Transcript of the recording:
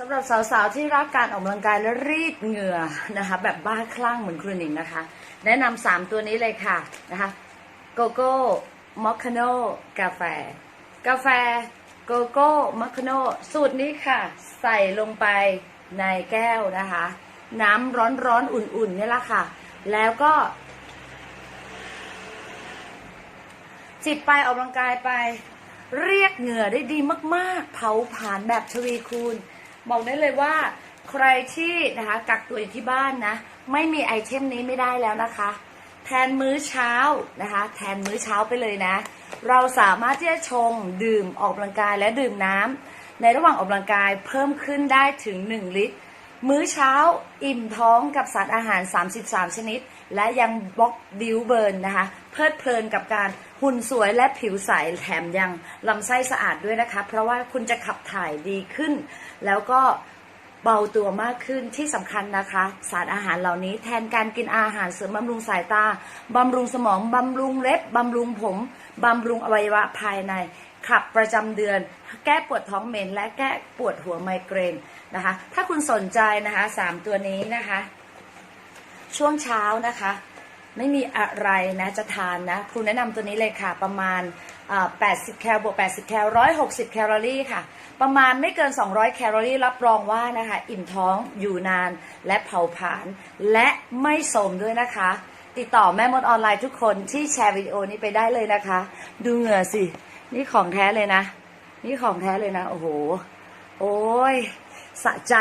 สำหรับสาวๆที่รักการออกกำลังกายและรีดเหงื่อนะคะแบบบ้าคลั่งเหมือนครูหนิงนะคะ แนะนำสามตัวนี้เลยค่ะนะคะโกโก้มอคคาโนกาแฟ กาแฟโกโก้มอคคาโนสูตรนี้ค่ะ ใส่ลงไปในแก้วนะคะ น้ำร้อนๆอุ่นๆนี่แหละค่ะ แล้วก็ จิบไปออกกำลังกายไป เรียกเหงื่อได้ดีมากๆ เผาผลาญแบบทวีคูณ บอกได้เลยว่าใครที่นะคะกักตัวอยู่ที่บ้านนะ ไม่มีไอเทมนี้ไม่ได้แล้วนะคะ แทนมื้อเช้านะคะ แทนมื้อเช้าไปเลยนะ เราสามารถที่จะชงดื่มออกกำลังกายและดื่มน้ำในระหว่างออกกำลังกายเพิ่มขึ้นได้ถึง 1 ลิตร มื้อเช้าอิ่มท้องกับสารอาหาร 33 ชนิด และยังบล็อกดิวเบิร์นนะคะ เพลิดเพลินกับการหุ่นสวยและผิวใสแถมยังลำไส้สะอาดด้วยนะคะ เพราะว่าคุณจะขับถ่ายดีขึ้น แล้วก็เบาตัวมากขึ้นที่สำคัญนะคะ สารอาหารเหล่านี้แทนการกินอาหารเสริมบำรุงสายตาบำรุงสมองบำรุงเล็บบำรุงผมบำรุงอวัยวะภายใน ขับประจำเดือน แก้ปวดท้องเม็นและแก้ปวดหัวไมเกรนนะคะ ถ้าคุณสนใจนะคะสามตัวนี้นะคะ ช่วงเช้านะคะ ไม่มีอะไรนะจะทานนะครูแนะนำตัวนี้เลยค่ะประมาณ 80 แคลบวก 80 แคล160 แคลอรี่ค่ะ ประมาณไม่เกิน 200 แคลอรี่ รับรองว่านะคะ อิ่มท้องอยู่นานและเผาผลาญและไม่สมด้วยนะคะติดต่อแม่มดออนไลน์ทุกคนที่แชร์วิดีโอนี้ไปได้เลยนะคะ ดูเหงื่อสิ นี่ของแท้เลยนะ นี่ของแท้เลยนะ โอ้โห โอ้ย สะใจ